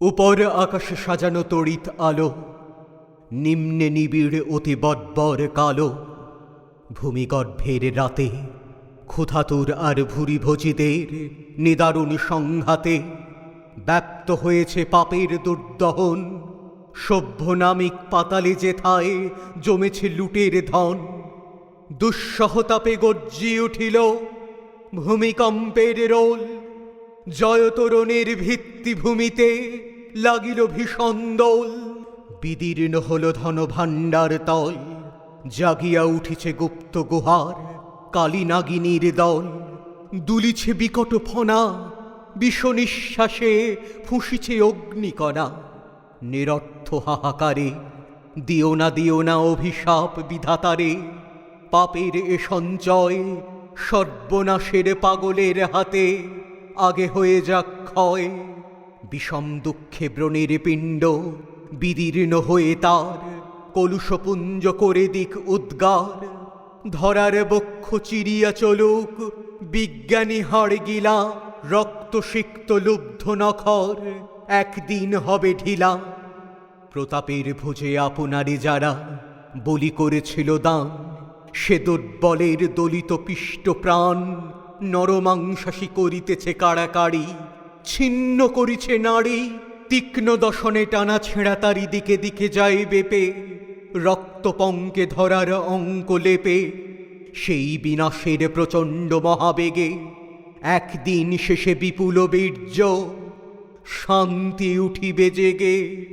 উপর আকাশে সাজানো তড়িৎ আলো, নিম্নে নিবিড় অতি বর্বর কালো। ভূমিগর্ভের রাতে ক্ষুধাতুর আর ভুরি ভোজিদের নিদারুণ সংঘাতে ব্যক্ত হয়েছে পাপের দুর্দহন। সভ্য নামিক পাতালে যেথায় জমেছে লুটের ধন। দুঃসহতাপে গর্জিয়ে উঠিল ভূমিকম্পের রোল। জয়তরণের ভিত্তিভূমিতে লাগিল ভীষণ দোল। বিদীর্ণ হল ধন ভাণ্ডার তল, জাগিয়া উঠিছে গুপ্ত গুহার কালী নাগিনীর দল। দুলিছে বিকট ফনা নিঃশ্বাসে ফুঁসিছে অগ্নিকণা। নিরর্থ হাহাকারে, দিও না দিও না অভিশাপ বিধাতারে, পাপের এ সঞ্চয় সর্বনাশের পাগলের হাতে। আগে হয়ে যাক ক্ষয়। বিষম দুঃখে ব্রণের পিণ্ড, বিদীর্ণ হয়ে তার। কলুষপুঞ্জ করে দিক উদ্গার। ধরার বক্ষ চিরিয়া চলুক, বিজ্ঞানী হাড় গিলা রক্ত সিক্ত লুব্ধ নখর। একদিন হবে ঢিলা। প্রতাপের ভোজে আপনারে যারা বলি করেছিল দান, সে দুর্বলের দলিত পিষ্ট প্রাণ। নরমাংসাসী করিতেছে কাড়াকাড়ি, ছিন্ন করিছে নারী তীক্ষ্ণ দশনে টানা ছেঁড়া তারি দিকে দিকে যায় বেপে রক্তপঙ্কে ধরার অঙ্ক লেপে, সেই বিনাশের প্রচণ্ড মহাবেগে, একদিন শেষে বিপুল বীর্য, শান্তি উঠিবে জেগে।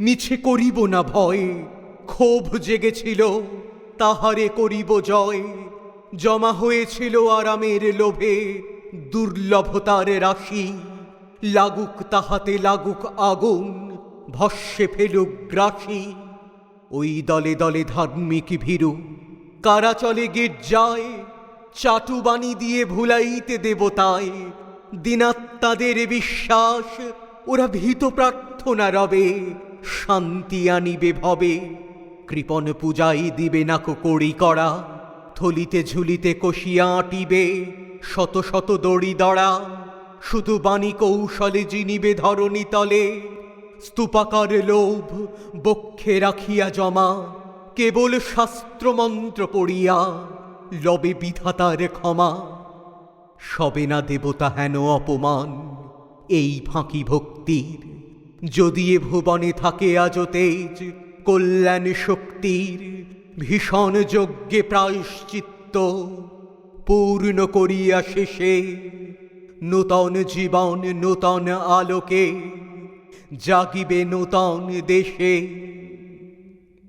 মিছে করিব না ভয়, ক্ষোভ জেগেছিল, তাহারে করিব জয়। জমা হয়েছিল আরামের লোভে, দুর্লভতার রাশি। লাগুক তাহাতে লাগুক আগুন, ভস্যে ফেলুক গ্রাসী। ওই দলে দলে ধার্মিক ভীরু, কারা চলে গির্জায়, চাটুবাণী দিয়ে ভুলাইতে দেবতায়। দিনাত্মাদের বিশ্বাস, ওরা ভীত প্রার্থনা রবে, শান্তি আনিবে ভবে। কৃপণ পূজাই দিবে না কড়ি করা থলিতে ঝুলিতে কষিয়া আঁটিবে, শত শত দড়ি দড়া, শুধু বাণী কৌশলে জিনিবে ধরণী তলে, স্তূপাকার লোভ বক্ষে রাখিয়া জমা, কেবল শাস্ত্রমন্ত্র পড়িয়া লবে বিধাতার ক্ষমা। সবে না দেবতা হেন অপমান এই ফাঁকি ভক্তির, যদি এ ভুবনে থাকে আজ তেজ কল্যাণ শক্তির ভীষণ যজ্ঞে প্রায়শ্চিত্ত পূর্ণ করিয়া শেষে নূতন জীবন নূতন আলোকে জাগিবে নূতন দেশে।